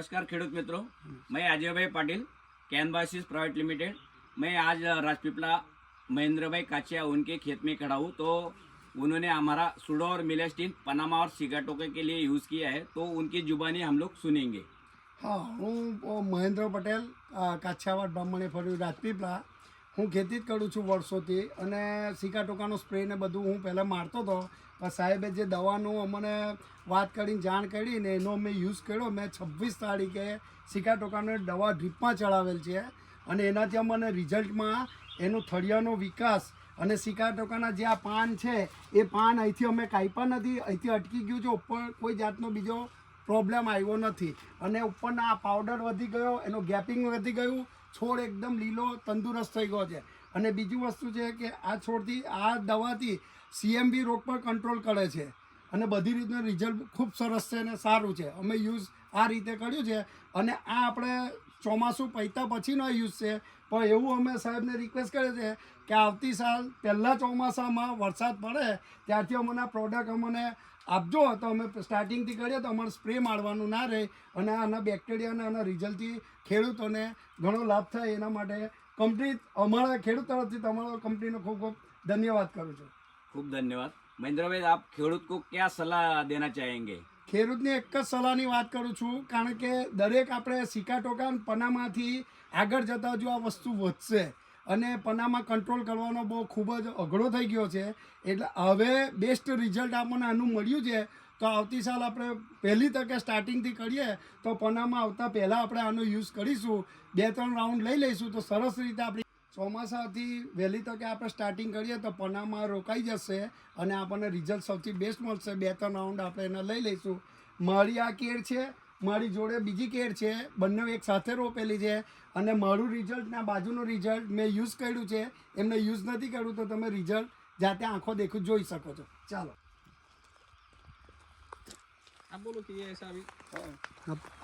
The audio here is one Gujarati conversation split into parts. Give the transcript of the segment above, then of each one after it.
नमस्कार खेडूत मित्रों मैं अजय भाई पाटिल कैनवासिस प्राइवेट लिमिटेड मैं आज राजपीपला महेंद्र भाई काचिया उनके खेत में खड़ा हूँ तो उन्होंने हमारा सुडो और मिलेस्टिन पनामा और सिगाटोके के लिए यूज़ किया है तो उनकी जुबानी हम लोग सुनेंगे હા હું અ, મહેન્દ્ર પટેલ અ, કાછિયાવાડ બ્રાહ્મણે ફર્યું રાજપીપળા હું ખેતી જ કરું છું વર્ષોથી અને સિકા ટોકાનો સ્પ્રે ને બધું હું પહેલાં મારતો હતો. પણ સાહેબે જે દવાનું અમને વાત કરીને જાણ કરી ને એનો મેં યુઝ કર્યો. મેં છવ્વીસ તારીખે સિકા ટોકાનો દવા ડ્રીપમાં ચડાવેલ છે અને એનાથી અમને રિઝલ્ટમાં એનું થળિયાનો વિકાસ અને સિકા ટોકાના જે આ પાન છે, એ પાન અહીંથી અમે કાપ્યા નથી, અહીંથી અટકી ગયું છે. ઉપર કોઈ જાતનો બીજો પ્રોબ્લેમ આવ્યો નથી. અને ઉપરના આ પાવડર વધી ગયો, એનો ગેપિંગ વધી ગયું છોડ એકદમ લીલો, તંદુરસ્ત થઈ ગયો છે. અને બીજી વસ્તુ છે કે આ છોડથી, આ દવાથી સીએમબી રોગ પર કંટ્રોલ કરે છે. અને બધી રીતનું રિઝલ્ટ ખૂબ સરસ છે અને સારું છે. અમે યુઝ આ રીતે કર્યું છે. અને આ આપણે ચોમાસું પૈતા પછીનો યુઝ છે. પણ એવું અમે સાહેબને રિક્વેસ્ટ કરીએ છીએ કે આવતી સાલ પહેલાં ચોમાસામાં વરસાદ પડે, ત્યારથી અમને પ્રોડક્ટ અમને આપજો. તો અમે સ્ટાર્ટિંગથી કરીએ તો અમારે સ્પ્રે મારવાનું ના રહે અને આના બેક્ટેરિયાના આના રિઝલ્ટથી ખેડૂતોને ઘણો લાભ થાય એના માટે કંપની અમારા ખેડૂત તરફથી તમારો કંપનીનો ખૂબ ખૂબ ધન્યવાદ કરું છું. ખૂબ ધન્યવાદ. મહેન્દ્રભાઈ, આપ ખેડૂત કો ક્યાં સલાહ દેના ચાહેંગે? ખેડૂતને એક જ સલાહની વાત કરું છું, કારણ કે દરેક આપણે સિક્કા ટોકા પનામાંથી આગળ જતાં જો આ વસ્તુ વધશે અને પનામાં કંટ્રોલ કરવાનો બહુ ખૂબ જ અઘરો થઈ ગયો છે, એટલે હવે બેસ્ટ રિઝલ્ટ આપણને આનું મળ્યું છે, તો આવતી સાલ આપણે પહેલી તકે સ્ટાર્ટિંગથી કરીએ, તો પનામાં આવતા પહેલાં આપણે આનો યુઝ કરીશું, બે ત્રણ રાઉન્ડ લઈ લઈશું, તો સરસ રીતે આપણી ચોમાસાથી વહેલી તકે આપણે સ્ટાર્ટિંગ કરીએ તો પનામાં રોકાઈ જશે અને આપણને રિઝલ્ટ સૌથી બેસ્ટ મળશે. બે ત્રણ રાઉન્ડ આપણે એને લઈ લઈશું. મારી આ કેર છે મારી જોડે બીજી કેર છે બંને એક સાથે રોપેલી છે અને મારું રિઝલ્ટના બાજુનું રિઝલ્ટ મેં યુઝ કર્યું છે. એમને યુઝ નથી કર્યું તો તમે રિઝલ્ટ જાતે આંખો દેખું જોઈ શકો છો. ચાલો.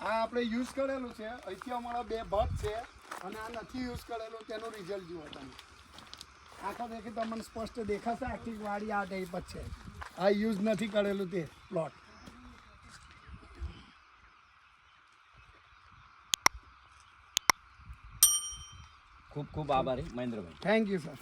આ આપણે યુઝ કરેલું છે. અહીંથી અમારા બે ભટ્ટ છે. અને આ નથી યુઝ કરેલું તેનું રિઝલ્ટ જુઓ તમે. આખો દેખી તમને સ્પષ્ટ દેખાશે આખી વાડી આ ટાઈપ જ છે. આ યુઝ નથી કરેલું તે પ્લોટ ખૂબ ખૂબ આભારી મહેન્દ્રભાઈ. Thank you sir